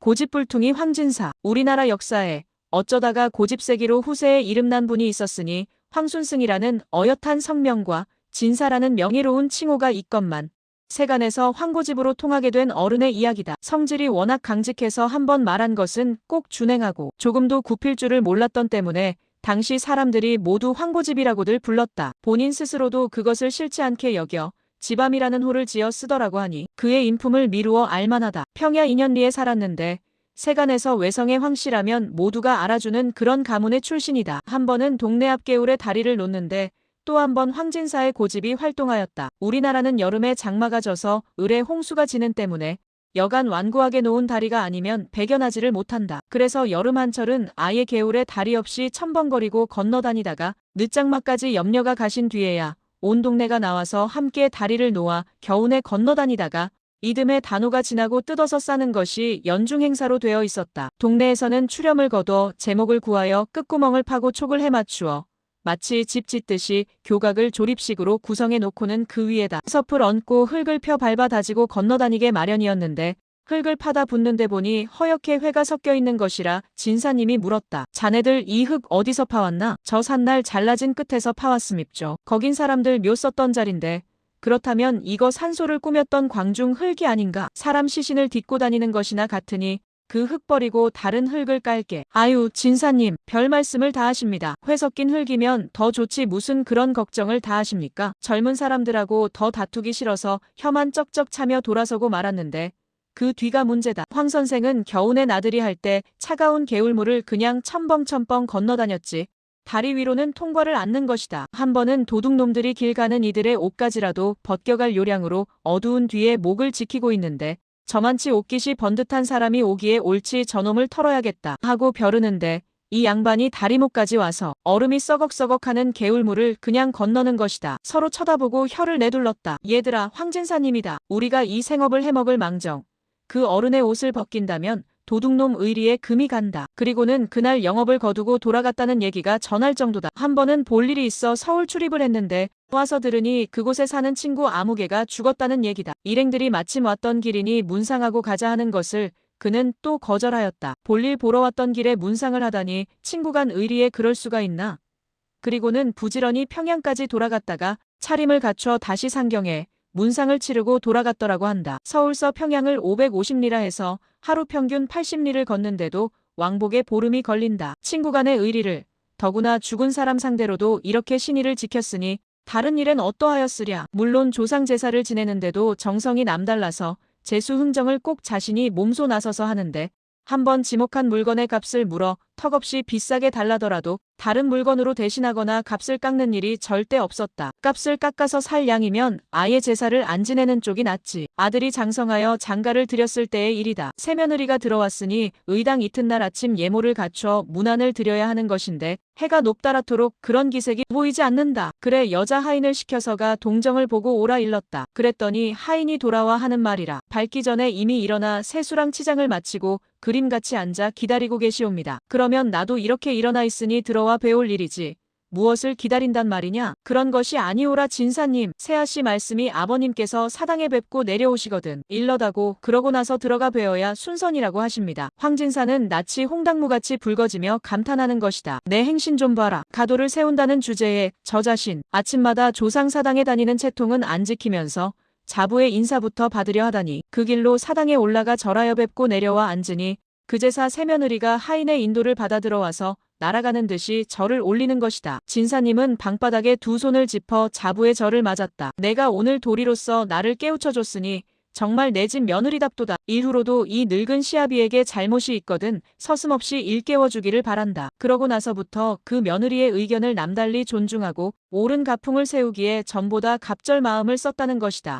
고집불퉁이 황진사. 우리나라 역사에 어쩌다가 고집세기로 후세에 이름난 분이 있었으니 황순승이라는 어엿한 성명과 진사라는 명예로운 칭호가 있건만 세간에서 황고집으로 통하게 된 어른의 이야기다. 성질이 워낙 강직해서 한번 말한 것은 꼭 준행하고 조금도 굽힐 줄을 몰랐던 때문에 당시 사람들이 모두 황고집이라고들 불렀다. 본인 스스로도 그것을 싫지 않게 여겨 지밤이라는 호를 지어 쓰더라고 하니 그의 인품을 미루어 알만하다. 평야 2년리에 살았는데 세간에서 외성의 황씨라면 모두가 알아주는 그런 가문의 출신이다. 한 번은 동네 앞 개울에 다리를 놓는데 또 한 번 황진사의 고집이 활동하였다. 우리나라는 여름에 장마가 져서 을에 홍수가 지는 때문에 여간 완고하게 놓은 다리가 아니면 배겨나지를 못한다. 그래서 여름 한철은 아예 개울에 다리 없이 첨벙거리고 건너다니다가 늦장마까지 염려가 가신 뒤에야 온 동네가 나와서 함께 다리를 놓아 겨우내 건너다니다가 이듬해 단오가 지나고 뜯어서 싸는 것이 연중 행사로 되어 있었다. 동네에서는 추렴을 거둬 제목을 구하여 끝구멍을 파고 촉을 해맞추어 마치 집 짓듯이 교각을 조립식으로 구성해 놓고는 그 위에다 섭을 얹고 흙을 펴 밟아 다지고 건너다니게 마련이었는데 흙을 파다 붓는데 보니 허옇게 회가 섞여 있는 것이라 진사님이 물었다. 자네들 이 흙 어디서 파왔나? 저 산날 잘라진 끝에서 파왔음입죠. 거긴 사람들 묘 썼던 자리인데 그렇다면 이거 산소를 꾸몄던 광중 흙이 아닌가? 사람 시신을 딛고 다니는 것이나 같으니 그 흙 버리고 다른 흙을 깔게. 아유, 진사님, 별 말씀을 다 하십니다. 회 섞인 흙이면 더 좋지 무슨 그런 걱정을 다 하십니까? 젊은 사람들하고 더 다투기 싫어서 혀만 쩍쩍 차며 돌아서고 말았는데 그 뒤가 문제다. 황 선생은 겨우내 나들이 할 때 차가운 개울물을 그냥 첨벙첨벙 건너다녔지. 다리 위로는 통과를 않는 것이다. 한 번은 도둑놈들이 길 가는 이들의 옷가지라도 벗겨갈 요량으로 어두운 뒤에 목을 지키고 있는데 저만치 옷깃이 번듯한 사람이 오기에 옳지 저놈을 털어야겠다 하고 벼르는데 이 양반이 다리목까지 와서 얼음이 썩억썩억하는 개울물을 그냥 건너는 것이다. 서로 쳐다보고 혀를 내둘렀다. 얘들아 황진사님이다. 우리가 이 생업을 해먹을 망정. 그 어른의 옷을 벗긴다면 도둑놈 의리에 금이 간다. 그리고는 그날 영업을 거두고 돌아갔다는 얘기가 전할 정도다. 한 번은 볼 일이 있어 서울 출입을 했는데 와서 들으니 그곳에 사는 친구 아무개가 죽었다는 얘기다. 일행들이 마침 왔던 길이니 문상하고 가자 하는 것을 그는 또 거절하였다. 볼일 보러 왔던 길에 문상을 하다니 친구 간 의리에 그럴 수가 있나? 그리고는 부지런히 평양까지 돌아갔다가 차림을 갖춰 다시 상경해 문상을 치르고 돌아갔더라고 한다. 서울서 평양을 550리라 해서 하루 평균 80리를 걷는데도 왕복에 보름이 걸린다. 친구 간의 의리를 더구나 죽은 사람 상대로도 이렇게 신의를 지켰으니 다른 일엔 어떠하였으랴. 물론 조상 제사를 지내는데도 정성이 남달라서 제수 흥정을 꼭 자신이 몸소 나서서 하는데 한번 지목한 물건의 값을 물어 턱없이 비싸게 달라더라도 다른 물건으로 대신하거나 값을 깎는 일이 절대 없었다. 값을 깎아서 살 양이면 아예 제사를 안 지내는 쪽이 낫지. 아들이 장성하여 장가를 드렸을 때의 일이다. 새며느리가 들어왔으니 의당 이튿날 아침 예모를 갖춰 문안을 드려야 하는 것인데 해가 높다랗도록 그런 기색이 보이지 않는다. 그래 여자 하인을 시켜서가 동정을 보고 오라 일렀다. 그랬더니 하인이 돌아와 하는 말이라. 밝기 전에 이미 일어나 세수랑 치장을 마치고 그림같이 앉아 기다리고 계시옵니다. 그러면 나도 이렇게 일어나 있으니 들어와 배울 일이지. 무엇을 기다린단 말이냐? 그런 것이 아니오라 진사님. 세아씨 말씀이 아버님께서 사당에 뵙고 내려오시거든. 일러다고 그러고 나서 들어가 배워야 순선이라고 하십니다. 황진사는 낯이 홍당무같이 붉어지며 감탄하는 것이다. 내 행신 좀 봐라. 가도를 세운다는 주제에 저 자신 아침마다 조상사당에 다니는 채통은 안 지키면서 자부의 인사부터 받으려 하다니 그 길로 사당에 올라가 절하여 뵙고 내려와 앉으니 그제사 새며느리가 하인의 인도를 받아 들어와서 날아가는 듯이 절을 올리는 것이다. 진사님은 방바닥에 두 손을 짚어 자부의 절을 맞았다. 내가 오늘 도리로서 나를 깨우쳐줬으니 정말 내 집 며느리답도다. 이후로도 이 늙은 시아비에게 잘못이 있거든 서슴없이 일깨워주기를 바란다. 그러고 나서부터 그 며느리의 의견을 남달리 존중하고 옳은 가풍을 세우기에 전보다 갑절 마음을 썼다는 것이다.